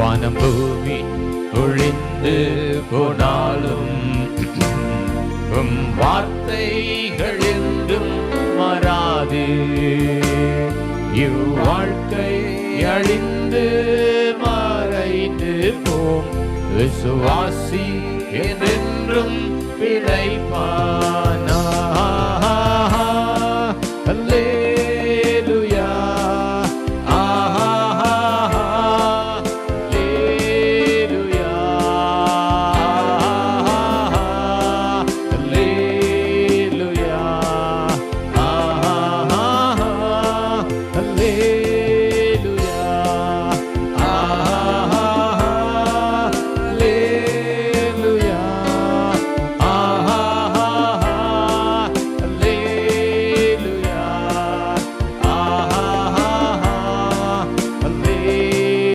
வானம் பூமி ஒழிந்து போனாலும் உம் வார்த்தைகள் என்றும் மாறாது. இவ்வாழ்க்கை அழிந்து மறைந்து போம் விசுவாசி என்றும் பிழைப்பான்